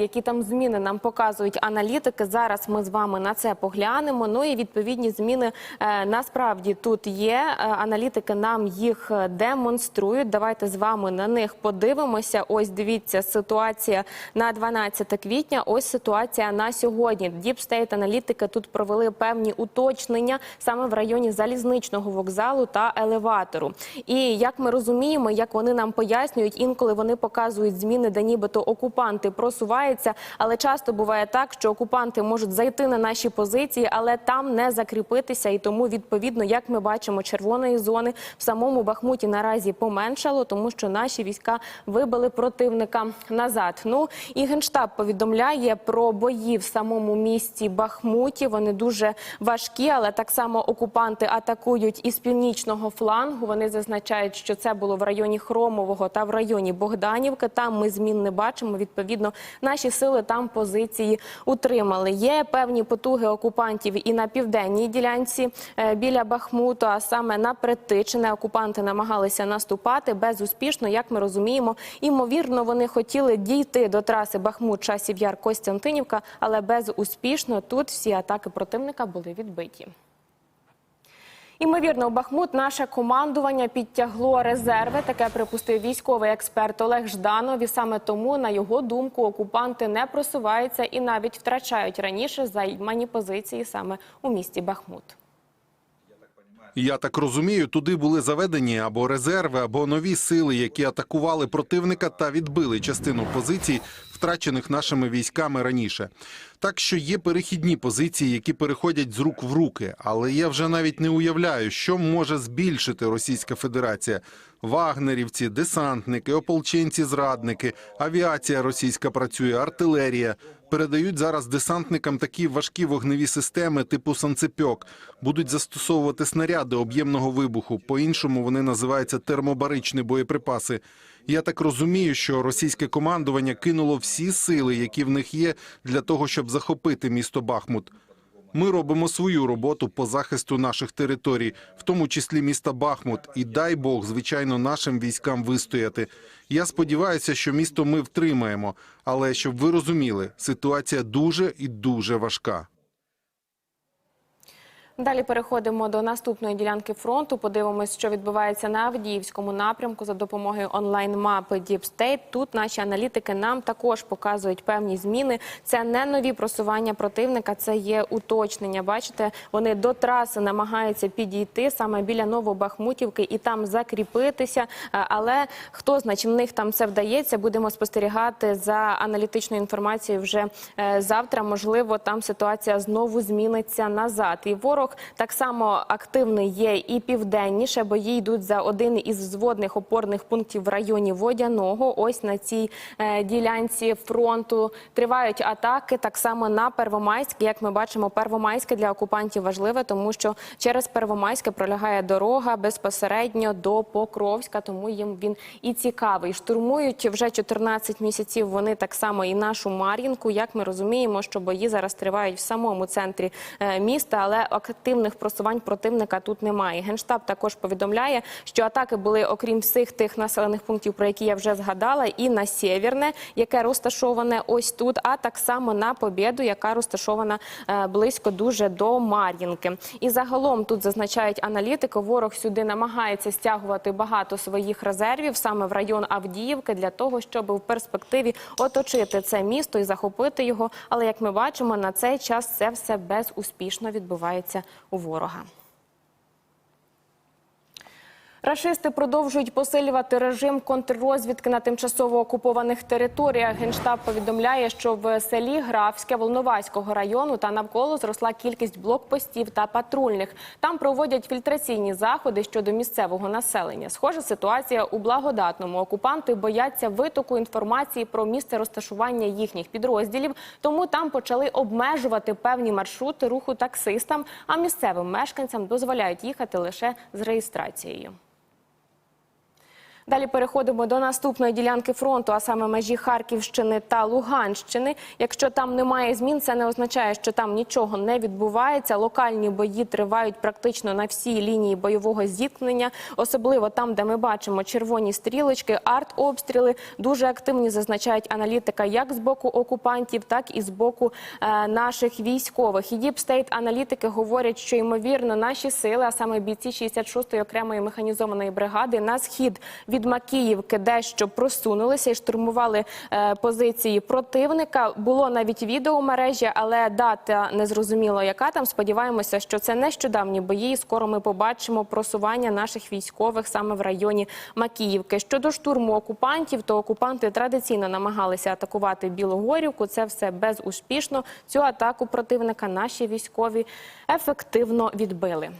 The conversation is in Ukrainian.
Які там зміни нам показують аналітики? Зараз ми з вами на це поглянемо. Ну і відповідні зміни е, насправді тут є. Е, Аналітики нам їх е, демонструють. Давайте з вами на них подивимося. Ось дивіться ситуація на 12 квітня. Ось ситуація на сьогодні. Deep State аналітики тут провели певні уточнення саме в районі залізничного вокзалу та елеватору. І як ми розуміємо, як вони нам пояснюють, інколи вони показують зміни, де нібито окупанти просуваються, але часто буває так, що окупанти можуть зайти на наші позиції, але там не закріпитися. І тому, відповідно, як ми бачимо, червоної зони в самому Бахмуті наразі поменшало, тому що наші війська вибили противника назад. Ну і генштаб повідомляє про бої в самому місті Бахмуті. Вони дуже важкі, але так само окупанти атакують із північного флангу. Вони зазначають, що це було в районі Хромового та в районі Богданівки. Там ми змін не бачимо. Відповідно, наші сили там позиції утримали. Є певні потуги окупантів і на південній ділянці е, біля Бахмуту, а саме на Притичине окупанти намагалися наступати безуспішно. Як ми розуміємо, імовірно, вони хотіли дійти до траси Бахмут, часів Яр Костянтинівка, але безуспішно тут всі атаки противника були відбиті. Імовірно, у Бахмут наше командування підтягло резерви. Таке припустив військовий експерт Олег Жданов. І саме тому, на його думку, окупанти не просуваються і навіть втрачають раніше займані позиції саме у місті Бахмут. Я так розумію, туди були заведені або резерви, або нові сили, які атакували противника та відбили частину позицій, втрачених нашими військами раніше. Так що є перехідні позиції, які переходять з рук в руки. Але я вже навіть не уявляю, що може збільшити Російська Федерація. Вагнерівці, десантники, ополченці, зрадники, авіація російська працює, артилерія. Передають зараз десантникам такі важкі вогневі системи типу санцепьок. Будуть застосовувати снаряди об'ємного вибуху. По-іншому вони називаються термобаричні боєприпаси. Я так розумію, що російське командування кинуло всі сили, які в них є, для того, щоб захопити місто Бахмут. Ми робимо свою роботу по захисту наших територій, в тому числі міста Бахмут. І дай Бог, звичайно, нашим військам вистояти. Я сподіваюся, що місто ми втримаємо. Але щоб ви розуміли, ситуація дуже і дуже важка. Далі переходимо до наступної ділянки фронту. Подивимось, що відбувається на Авдіївському напрямку за допомогою онлайн-мапи State. Тут наші аналітики нам також показують певні зміни. Це не нові просування противника, це є уточнення. Бачите, вони до траси намагаються підійти саме біля Новобахмутівки і там закріпитися. Е, Але хто знає, чи в них там все вдається, будемо спостерігати за аналітичною інформацією вже е, завтра. Можливо, там ситуація знову зміниться назад. І ворог так само активний є і південніше. Бої йдуть за один із взводних опорних пунктів в районі Водяного. Ось на цій е, ділянці фронту тривають атаки. Так само на Первомайське. Як ми бачимо, Первомайське для окупантів важливе, тому що через Первомайське пролягає дорога безпосередньо до Покровська. Тому їм він і цікавий. Штурмують вже 14 місяців. Вони так само і нашу Мар'їнку. Як ми розуміємо, що бої зараз тривають в самому центрі е, міста, але активних просувань противника тут немає. Генштаб також повідомляє, що атаки були окрім всіх тих населених пунктів, про які я вже згадала, і на Сєвєрне, яке розташоване ось тут, а так само на Побєду, яка розташована е, близько дуже до Мар'їнки. І загалом тут зазначають аналітики, ворог сюди намагається стягувати багато своїх резервів саме в район Авдіївки для того, щоб в перспективі оточити це місто і захопити його. Але як ми бачимо, на цей час це все безуспішно відбувається у ворога. Рашисти продовжують посилювати режим контррозвідки на тимчасово окупованих територіях. Генштаб повідомляє, що в селі Графське Волноваського району та навколо зросла кількість блокпостів та патрульних. Там проводять фільтраційні заходи щодо місцевого населення. Схожа ситуація у благодатному. Окупанти бояться витоку інформації про місце розташування їхніх підрозділів, тому там почали обмежувати певні маршрути руху таксистам, а місцевим мешканцям дозволяють їхати лише з реєстрацією. Далі переходимо до наступної ділянки фронту, а саме межі Харківщини та Луганщини. Якщо там немає змін, це не означає, що там нічого не відбувається. Локальні бої тривають практично на всій лінії бойового зіткнення, особливо там, де ми бачимо червоні стрілочки, артобстріли. Дуже активні зазначають аналітика як з боку окупантів, так і з боку е, наших військових. І діпстейт аналітики говорять, що ймовірно наші сили, а саме бійці 66-ї окремої механізованої бригади, на схід від Макіївки дещо просунулися і штурмували е, позиції противника. Було навіть відео у мережі, але дата не зрозуміло, яка там. Сподіваємося, що це нещодавні бої. і Скоро ми побачимо просування наших військових саме в районі Макіївки. Щодо штурму окупантів, то окупанти традиційно намагалися атакувати Білогорівку. Це все безуспішно. Цю атаку противника наші військові ефективно відбили.